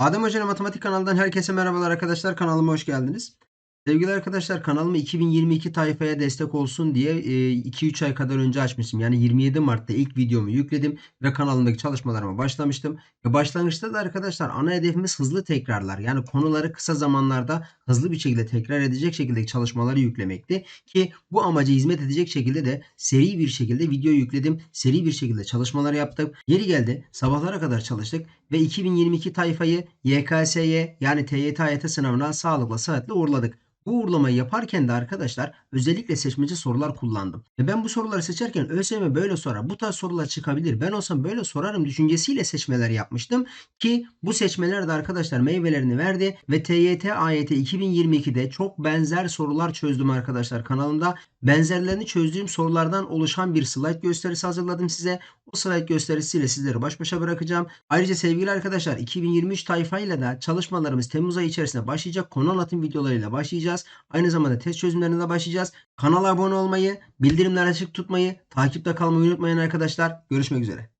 Adem Hoca'nın Matematik kanalından herkese merhabalar arkadaşlar. Kanalıma hoş geldiniz. Sevgili arkadaşlar kanalımı 2022 tayfaya destek olsun diye 2-3 ay kadar önce açmıştım. Yani 27 Mart'ta ilk videomu yükledim ve kanalımdaki çalışmalarıma başlamıştım. Ve başlangıçta da arkadaşlar ana hedefimiz hızlı tekrarlar. Yani konuları kısa zamanlarda hızlı bir şekilde tekrar edecek şekilde çalışmaları yüklemekti. Ki bu amaca hizmet edecek şekilde de seri bir şekilde video yükledim. Seri bir şekilde çalışmalar yaptım. Yeri geldi sabahlara kadar çalıştık ve 2022 tayfayı YKS'ye yani TYT AYT sınavına sağlıkla sıhhatle uğurladık. Bu uğurlamayı yaparken de arkadaşlar özellikle seçmece sorular kullandım. Ve ben bu soruları seçerken ÖSYM böyle sorar. Bu tarz sorular çıkabilir. Ben olsam böyle sorarım düşüncesiyle seçmeler yapmıştım. Ki bu seçmeler de arkadaşlar meyvelerini verdi. Ve TYT AYT 2022'de çok benzer sorular çözdüm arkadaşlar kanalımda. Benzerlerini çözdüğüm sorulardan oluşan bir slide gösterisi hazırladım size. O slide gösterisiyle sizleri baş başa bırakacağım. Ayrıca sevgili arkadaşlar 2023 tayfayla da çalışmalarımız Temmuz ayı içerisinde başlayacak. Konu anlatım videolarıyla başlayacağız. Aynı zamanda test çözümlerine de başlayacağız. Kanala abone olmayı, bildirimleri açık tutmayı, takipte kalmayı unutmayın arkadaşlar. Görüşmek üzere.